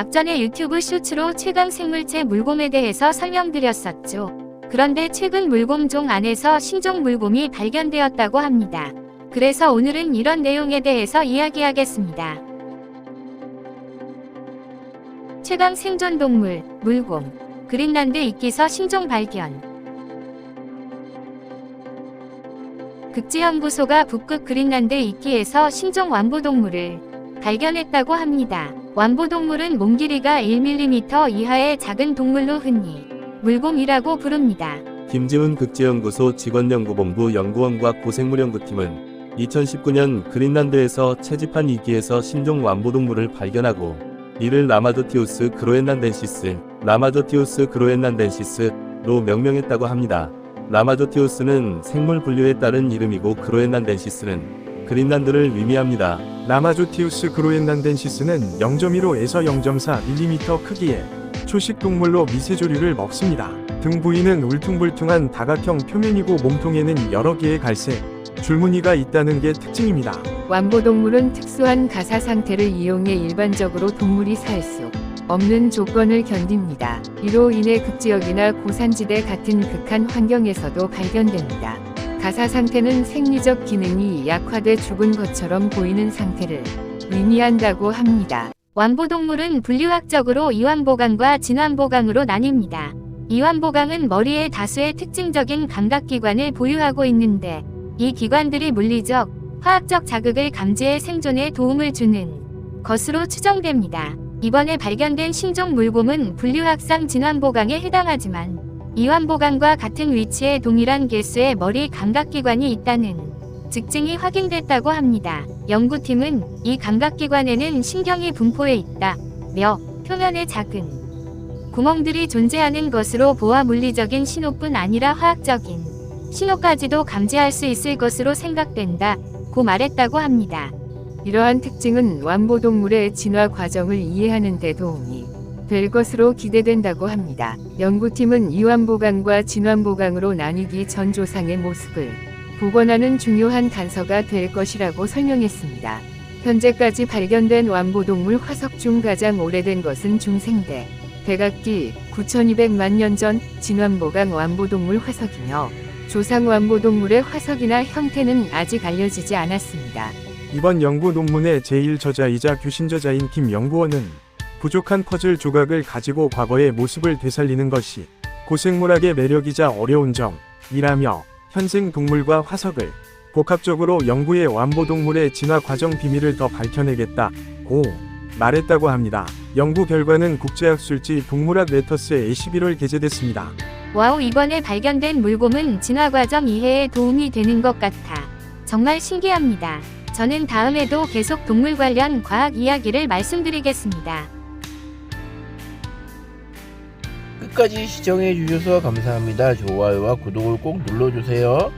앞전에 유튜브 쇼츠로 최강 생물체 물곰에 대해서 설명드렸었죠. 그런데 최근 물곰종 안에서 신종 물곰이 발견되었다고 합니다. 그래서 오늘은 이런 내용에 대해서 이야기하겠습니다. 최강 생존 동물 물곰 그린란드 이끼서 신종 발견 극지연구소가 북극 그린란드 이끼에서 신종 완보동물을 발견했다고 합니다. 완보동물은 몸 길이가 1mm 이하의 작은 동물로 흔히 물곰이라고 부릅니다. 김지훈 극지연구소 직원연구본부 연구원과 고생물연구팀은 2019년 그린란드에서 채집한 이기에서 신종 완보동물을 발견하고 이를 라마조티우스 그로엔란덴시스, 라마조티우스 그로엔란덴시스로 명명했다고 합니다. 라마조티우스는 생물 분류에 따른 이름이고 그로엔란덴시스는 그린란드를 의미합니다. 라마조티우스 그로엔란덴시스는 0.15에서 0.4mm 크기의 초식 동물로 미세조류를 먹습니다. 등 부위는 울퉁불퉁한 다각형 표면이고 몸통에는 여러 개의 갈색 줄무늬가 있다는 게 특징입니다. 완보동물은 특수한 가사 상태를 이용해 일반적으로 동물이 살 수 없는 조건을 견딥니다. 이로 인해 극지역이나 고산지대 같은 극한 환경에서도 발견됩니다. 가사 상태는 생리적 기능이 약화돼 죽은 것처럼 보이는 상태를 의미한다고 합니다. 완보동물은 분류학적으로 이완보강과 진완보강으로 나뉩니다. 이완보강은 머리에 다수의 특징적인 감각기관을 보유하고 있는데 이 기관들이 물리적, 화학적 자극을 감지해 생존에 도움을 주는 것으로 추정됩니다. 이번에 발견된 신종 물곰은 분류학상 진완보강에 해당하지만 이완보강과 같은 위치에 동일한 개수의 머리 감각기관이 있다는 증증이 확인됐다고 합니다. 연구팀은 이 감각기관에는 신경이 분포해 있다. 며 표면에 작은 구멍들이 존재하는 것으로 보아 물리적인 신호뿐 아니라 화학적인 신호까지도 감지할 수 있을 것으로 생각된다. 고 말했다고 합니다. 이러한 특징은 완보동물의 진화 과정을 이해하는 데 도움이 될 것으로 기대된다고 합니다. 연구팀은 이완보강과 진완보강으로 나뉘기 전 조상의 모습을 복원하는 중요한 단서가 될 것이라고 설명했습니다. 현재까지 발견된 완보동물 화석 중 가장 오래된 것은 중생대 백악기 9200만 년 전 진완보강 완보동물 화석이며 조상 완보동물의 화석이나 형태는 아직 알려지지 않았습니다. 이번 연구 논문의 제1저자이자 교신저자인 김 연구원은 부족한 퍼즐 조각을 가지고 과거의 모습을 되살리는 것이 고생물학의 매력이자 어려운 점이라며 현생 동물과 화석을 복합적으로 연구해 완보동물의 진화 과정 비밀을 더 밝혀내겠다고 말했다고 합니다. 연구 결과는 국제학술지 동물학 레터스에 11월 게재됐습니다. 와우 이번에 발견된 물곰은 진화 과정 이해에 도움이 되는 것 같아 정말 신기합니다. 저는 다음에도 계속 동물 관련 과학 이야기를 말씀드리겠습니다. 끝까지 시청해 주셔서 감사합니다. 좋아요와 구독을 꼭 눌러주세요.